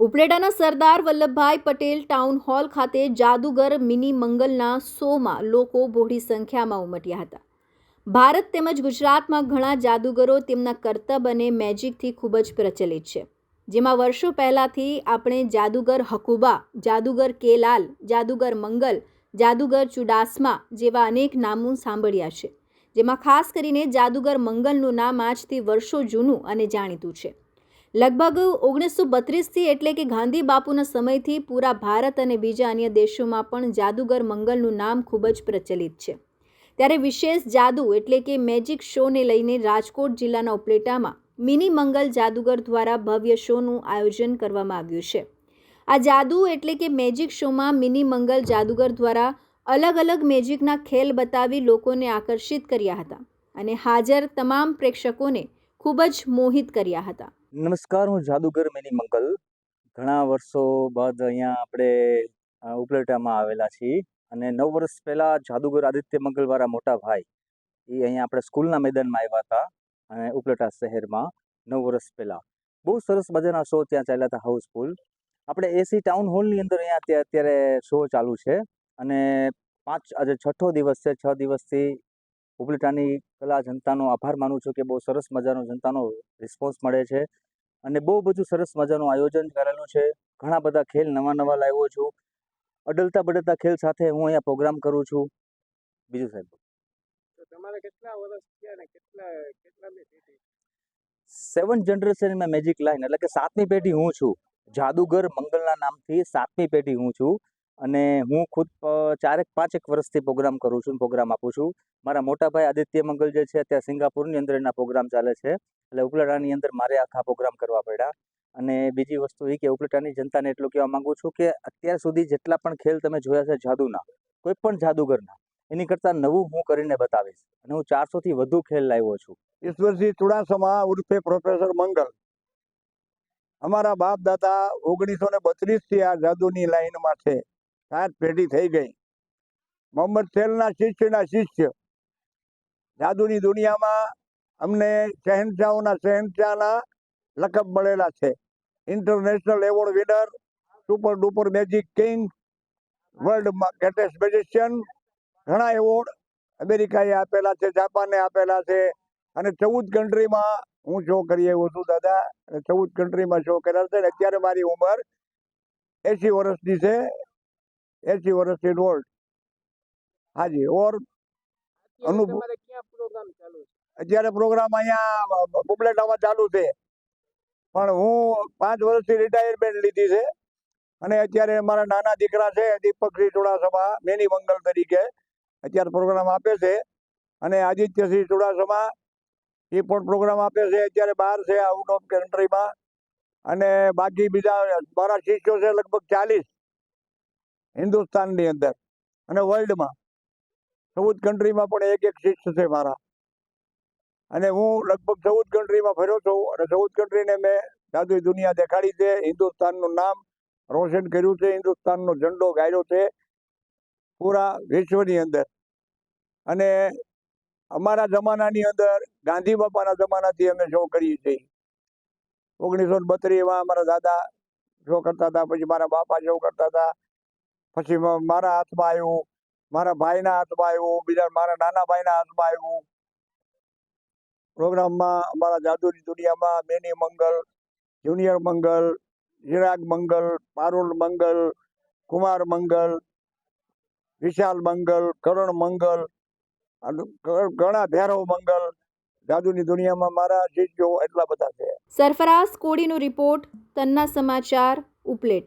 ઉપલેટાના Sardar Vallabhbhai Patel town hall ખાતે જાદુગર mini મંગલના શોમાં લોકો બહોળી સંખ્યામાં ઉમટ્યા હતા. ભારત તેમજ ગુજરાતમાં ઘણા જાદુગરો તેમના કરતબ અને મેજિકથી ખૂબ જ પ્રચલિત છે. જેમાં વર્ષો પહેલાંથી આપણે જાદુગર હકુબા, જાદુગર કેલાલ, જાદુગર મંગલ, જાદુગર ચુડાસમા જેવા અનેક નામો સાંભળ્યા છે, જેમાં ખાસ કરીને જાદુગર મંગલનું નામ આજથી વર્ષો જૂનું અને જાણીતું છે. લગભગ ઓગણીસો બત્રીસથી એટલે કે ગાંધી બાપુના સમયથી પૂરા ભારત અને બીજા અન્ય દેશોમાં પણ જાદુગર મંગલનું નામ ખૂબ જ પ્રચલિત છે. ત્યારે વિશેષ જાદુ એટલે કે મેજિક શોને લઈને રાજકોટ જિલ્લાના ઉપલેટામાં મિની મંગલ જાદુગર દ્વારા ભવ્ય શોનું આયોજન કરવામાં આવ્યું છે. આ જાદુ એટલે કે મેજિક શોમાં મિની મંગલ જાદુગર દ્વારા અલગ અલગ મેજિકના ખેલ બતાવી લોકોને આકર્ષિત કર્યા હતા અને હાજર તમામ પ્રેક્ષકોને ખૂબ જ મોહિત કર્યા હતા. નમસ્કાર, હું જાદુગર મેની મંગલ ઘણા વર્ષો બાદ અહીંયા આપણે ઉપલેટામાં આવેલા છીએ અને નવ વર્ષ પહેલાં જાદુગર આદિત્ય મંગલવાળા મોટા ભાઈ એ અહીંયા આપણે સ્કૂલના મેદાનમાં આવ્યા હતા અને ઉપલેટા શહેરમાં નવ વર્ષ પહેલાં. બહુ સરસ મજાના શો ત્યાં ચાલ્યા હતા હાઉસફુલ. આપણે એસી ટાઉન હોલની અંદર અહીંયા અત્યારે શો ચાલુ છે અને પાંચ, આજે છઠ્ઠો દિવસ છે, છ દિવસથી ઉપલેટાની કલા જનતાનો આભાર માનું છું કે બહુ સરસ મજાનો જનતાનો રિસ્પોન્સ મળે છે અને બહુ બધું સરસ મજાનું આયોજન કરેલું છે. ઘણા બધા ખેલ નવા નવા લાવ્યો છું. અડલતા બડલતા ખેલ સાથે હું અહીંયા પ્રોગ્રામ કરું છું. બીજું સાહેબ. તમારે કેટલા વર્ષ થયા ને કેટલા કેટલામી પેઢી? સેવન જનરેશનમાં મેજિક લાઈન એટલે કે સાતમી પેઢી હું છું. જાદુગર મંગલના નામથી સાતમી પેઢી હું છું. અને હું ખુદ ચારેક, પાંચેક વર્ષથી પ્રોગ્રામ કરું છું પ્રોગ્રામ આપું છું. મારા મોટા ભાઈ આદિત્ય મંગલ જે છે અત્યારે સિંગાપુરની અંદર એના પ્રોગ્રામ ચાલે છે. એટલે ઉપલેટાની અંદર મારે આખા પ્રોગ્રામ કરવા પડ્યા. અને બીજી વસ્તુ એ કે ઉપલેટાની જનતાને એટલું કહેવા માંગુ છું કે અત્યાર સુધી જેટલા પણ ખેલ તમે જોયા છે જાદુના, કોઈ પણ જાદુગરના, એની કરતાં નવું હું કરીને બતાવીશ. અને હું ચારસોથી વધુ ખેલ લાવ્યો છું. ઈશ્વરસિંહ ચુડાસમા ઉર્ફે પ્રોફેસર મંગલ. અમારા બાપ દાદા ઓગણીસો ને બત્રીસથી આ જાદુની લાઈનમાં છે. સાત પેઢી થઈ ગઈ. મોહમ્મદ શેલના શિષ્યના શિષ્ય. જાદુની દુનિયામાં અમને શહેનશાહોના શહેનશાહના લકબ મળેલા છે. International award winner super duper magic king world greatest magician ઘણા એવોર્ડ અમેરિકાએ આપેલા છે જાપાને આપેલા છે અને ચૌદ કન્ટ્રીમાં હું શો કરી આવ્યો છું, દાદા. અને ચૌદ કન્ટ્રીમાં શો કર્યા છે અને અત્યારે મારી ઉંમર એસી વર્ષની છે. એસી વર્ષથી ઓલ્ડ. હાજી ઓર અનુભવ અત્યારે પ્રોગ્રામ અહીંયા બુબલેટામાં ચાલુ છે. પણ હું પાંચ વર્ષથી રિટાયરમેન્ટ લીધી છે. અને અત્યારે મારા નાના દીકરા છે દીપકસિંહ ચુડાસમા મેની મંગલ તરીકે અત્યારે પ્રોગ્રામ આપે છે. અને આદિત્યસિંહ ચુડાસમા એ પણ પ્રોગ્રામ આપે છે. અત્યારે બહાર છે આઉટ ઓફ કન્ટ્રીમાં અને બાકી બીજા મારા શિષ્યો છે લગભગ ચાલીસ. હિન્દુસ્તાનની અંદર અને વર્લ્ડમાં ચૌદ કન્ટ્રીમાં પણ એક એક શિષ્ય છે મારા. અને હું લગભગ ચૌદ કન્ટ્રીમાં ફર્યો છું અને ચૌદ કન્ટ્રીને મેં જાદુ દુનિયા દેખાડી છે, હિન્દુસ્તાનનું નામ રોશન કર્યું છે, હિન્દુસ્તાનનો ઝંડો ગાળ્યો છે, પૂરા વિશ્વની અંદર. અને અમારા જમાનાની અંદર ગાંધી બાપાના જમાનાથી અમે શો કરીએ છીએ. ઓગણીસો બત્રીસમાં અમારા દાદા શો કરતા હતા, પછી મારા બાપા શો કરતા હતા. પછી મારા હાથમાં આવ્યું મારા ભાઈના હાથમાં આવ્યું બીજા મારા નાના ભાઈના હાથમાં આવ્યું પ્રોગ્રામમાં અમારા જાદુની દુનિયામાં મેની મંગલ, જુનિયર મંગલ ચિરાગ મંગલ, પારુલ મંગલ, કુમાર મંગલ, વિશાલ મંગલ, કરણ મંગલ ઘણા ભૈરવ મંગલ, જાદુની દુનિયામાં મારા શિષ્યો એટલા બધા છે. સરફરાઝ કોડીનો રિપોર્ટ, તન્ના સમાચાર, ઉપલેટા.